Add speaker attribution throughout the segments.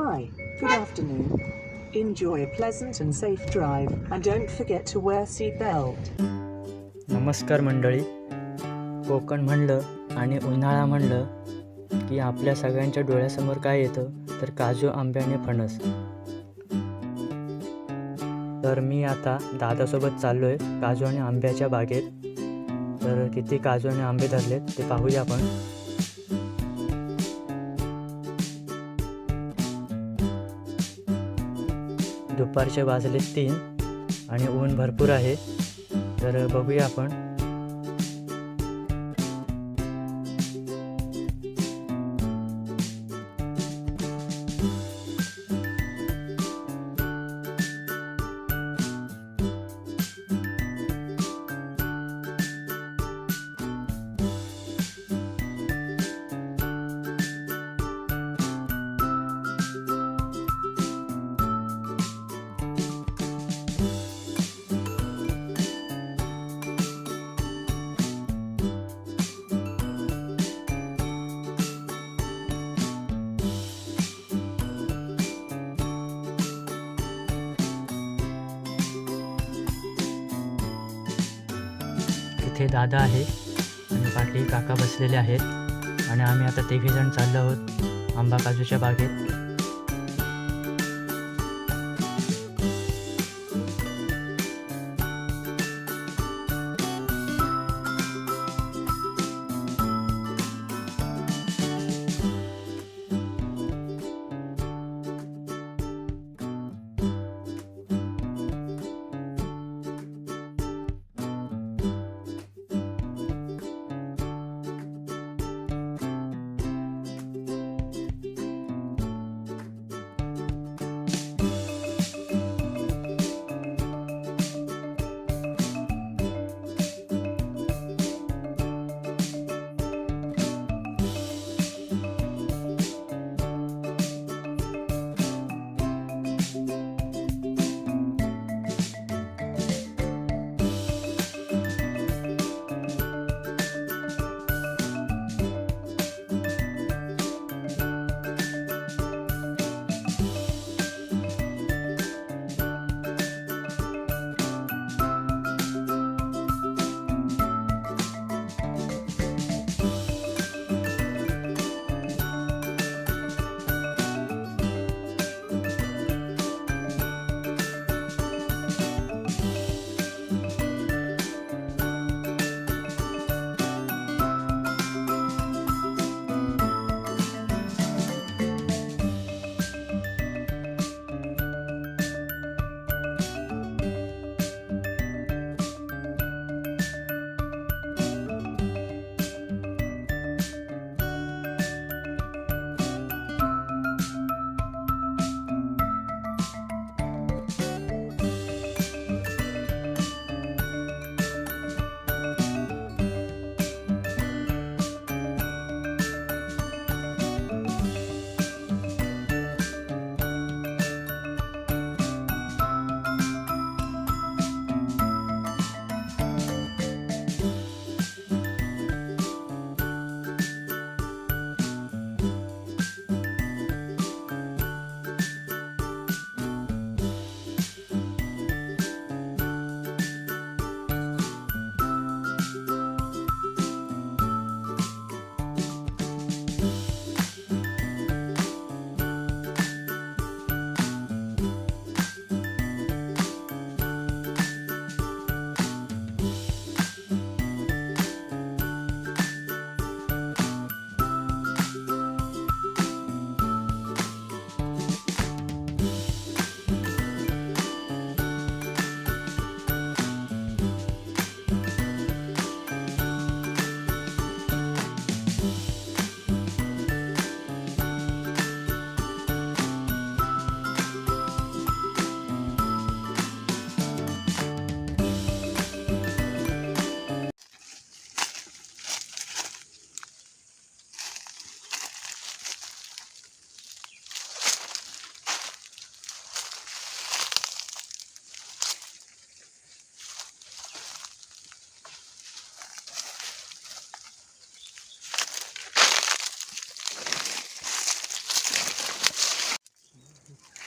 Speaker 1: Good afternoon. Enjoy a pleasant and safe drive and don't forget to wear seatbelt.
Speaker 2: नमस्कार मंडळी कोकण म्हणलं आणि उन्हाळा म्हणलं की आपल्या सगळ्यांच्या डोळ्यासमोर काय येतं तर काजू आंब्याने फणस तर मी आता दादासोबत चाललो आहे काजू आणि आंब्याच्या बागेत तर किती काजू आणि आंबे धरलेत ते पाहूया आपण दुपारचे वाजले तीन आणि ऊन भरपूर आहे. तर बघूया आपण. इथे दादा आहे आणि पाठी काका बसलेले आहेत. आणि आम्ही आता तिघेजण चाललो आहोत आंबा काजूच्या बागेत.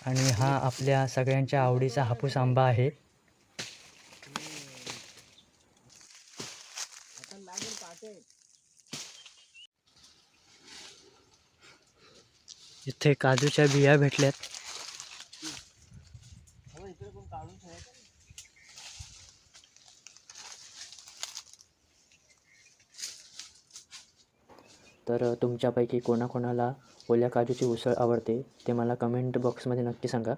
Speaker 2: आणि हा आपल्या सगळ्यांच्या आवडीचा हापूस आंबा आहे. इथे काजूच्या बिया भेटल्यात. तर तुमच्यापैकी कोणाकोणाला ओल्या काजूची उसळ आवडते ते मला कमेंट बॉक्समध्ये नक्की सांगा.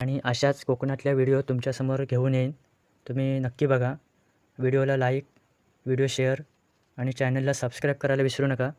Speaker 2: आणि अशाच कोकणातल्या व्हिडिओ तुमच्यासमोर घेऊन येईन. तुम्ही नक्की बघा. व्हिडिओला लाईक व्हिडिओ शेअर आणि चॅनलला सबस्क्राईब करायला विसरू नका.